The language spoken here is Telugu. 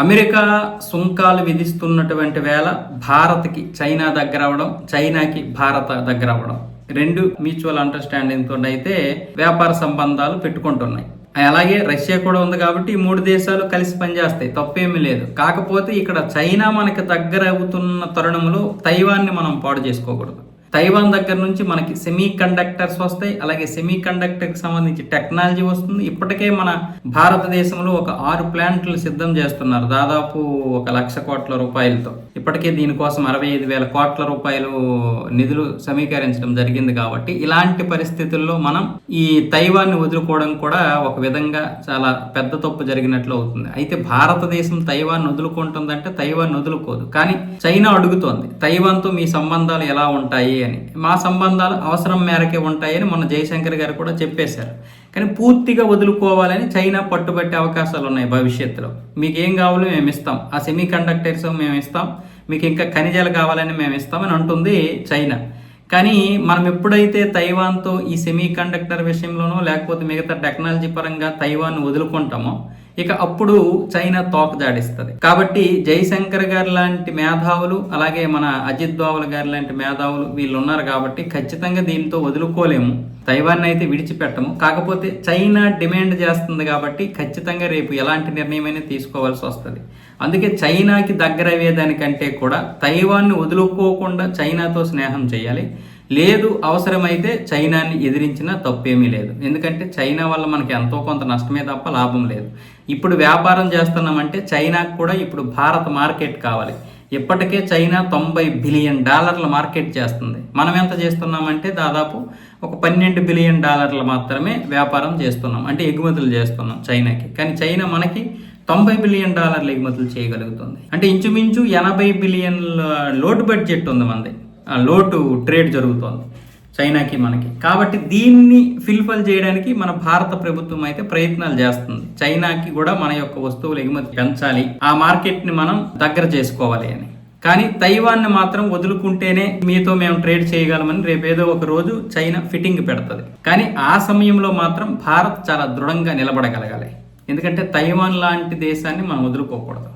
అమెరికా సుంకాలు విధిస్తున్నటువంటి వేళ భారత్కి చైనా దగ్గర అవ్వడం చైనాకి భారత దగ్గర అవ్వడం. రెండు మ్యూచువల్ అండర్స్టాండింగ్ తోటి అయితే వ్యాపార సంబంధాలు పెట్టుకుంటున్నాయి. అలాగే రష్యా కూడా ఉంది కాబట్టి ఈ మూడు దేశాలు కలిసి పనిచేస్తాయి. తప్పేమీ లేదు. కాకపోతే ఇక్కడ చైనా మనకి దగ్గర అవుతున్న తరుణంలో తైవాన్ని మనం పాడు చేసుకోకూడదు. తైవాన్ దగ్గర నుంచి మనకి సెమీ కండక్టర్స్ వస్తాయి అలాగే సెమీ కండక్టర్కి సంబంధించి టెక్నాలజీ వస్తుంది. ఇప్పటికే మన భారతదేశంలో ఒక ఆరు ప్లాంట్లు సిద్ధం చేస్తున్నారు. దాదాపు ఒక లక్ష కోట్ల రూపాయలతో. ఇప్పటికే దీనికోసం అరవై ఐదు వేల కోట్ల రూపాయలు నిధులు సమీకరించడం జరిగింది కాబట్టి ఇలాంటి పరిస్థితుల్లో మనం ఈ తైవాన్ని వదులుకోవడం కూడా ఒక విధంగా చాలా పెద్ద తప్పు జరిగినట్లు అవుతుంది. అయితే భారతదేశం తైవాన్ వదులుకుంటుందంటే తైవాన్ వదులుకోదు. కానీ చైనా అడుగుతోంది తైవాన్తో మీ సంబంధాలు ఎలా ఉంటాయి? అని. మా సంబంధాలు అవసరం మేరకే ఉంటాయని మొన్న జయశంకర్ గారు కూడా చెప్పేశారు. కానీ పూర్తిగా వదులుకోవాలని చైనా పట్టుబట్టే అవకాశాలు ఉన్నాయి భవిష్యత్తులో. మీకు ఏం కావాలో మేము ఇస్తాం. ఆ సెమీ కండక్టర్స్ మేము ఇస్తాం. మీకు ఇంకా ఖనిజాలు కావాలని మేము ఇస్తామని అంటుంది చైనా. కానీ మనం ఎప్పుడైతే తైవాన్తో ఈ సెమీ కండక్టర్ విషయంలోనో లేకపోతే మిగతా టెక్నాలజీ పరంగా తైవాన్ వదులుకుంటామో ఇక అప్పుడు చైనా తోక జాడిస్తుంది. కాబట్టి జయశంకర్ గారు లాంటి మేధావులు అలాగే మన అజిత్ దోవల్ గారు లాంటి మేధావులు వీళ్ళు ఉన్నారు కాబట్టి ఖచ్చితంగా దీంతో వదులుకోలేము. తైవాన్ అయితే విడిచిపెట్టము. కాకపోతే చైనా డిమాండ్ చేస్తుంది కాబట్టి ఖచ్చితంగా రేపు ఎలాంటి నిర్ణయమైనా తీసుకోవాల్సి వస్తుంది. అందుకే చైనాకి దగ్గర అయ్యేదానికంటే కూడా తైవాన్ని వదులుకోకుండా చైనాతో స్నేహం చేయాలి. లేదు అవసరమైతే చైనాని ఎదిరించినా తప్పేమీ లేదు. ఎందుకంటే చైనా వల్ల మనకి ఎంతో కొంత నష్టమే తప్ప లాభం లేదు. ఇప్పుడు వ్యాపారం చేస్తున్నామంటే చైనాకు కూడా ఇప్పుడు భారత మార్కెట్ కావాలి. ఇప్పటికే చైనా తొంభై బిలియన్ డాలర్ల మార్కెట్ చేస్తుంది. మనం ఎంత చేస్తున్నామంటే దాదాపు ఒక పన్నెండు బిలియన్ డాలర్లు మాత్రమే వ్యాపారం చేస్తున్నాం. అంటే ఎగుమతులు చేస్తున్నాం చైనాకి. కానీ చైనా మనకి తొంభై బిలియన్ డాలర్ల ఎగుమతులు చేయగలుగుతుంది. అంటే ఇంచుమించు ఎనభై బిలియన్ల లోటు బడ్జెట్ ఉంది మనది. లోటు ట్రేడ్ జరుగుతోంది చైనాకి మనకి. కాబట్టి దీన్ని ఫిల్ఫల్ చేయడానికి మన భారత ప్రభుత్వం అయితే ప్రయత్నాలు చేస్తుంది. చైనాకి కూడా మన యొక్క వస్తువులు ఎగుమతి పెంచాలి. ఆ మార్కెట్ని మనం దగ్గర చేసుకోవాలి అని. కానీ తైవాన్ని మాత్రం వదులుకుంటేనే మీతో మేము ట్రేడ్ చేయగలమని రేపేదో ఒక రోజు చైనా ఫిట్టింగ్ పెడుతుంది. కానీ ఆ సమయంలో మాత్రం భారత్ చాలా దృఢంగా నిలబడగలగాలి. ఎందుకంటే తైవాన్ లాంటి దేశాన్ని మనం వదులుకోకూడదు.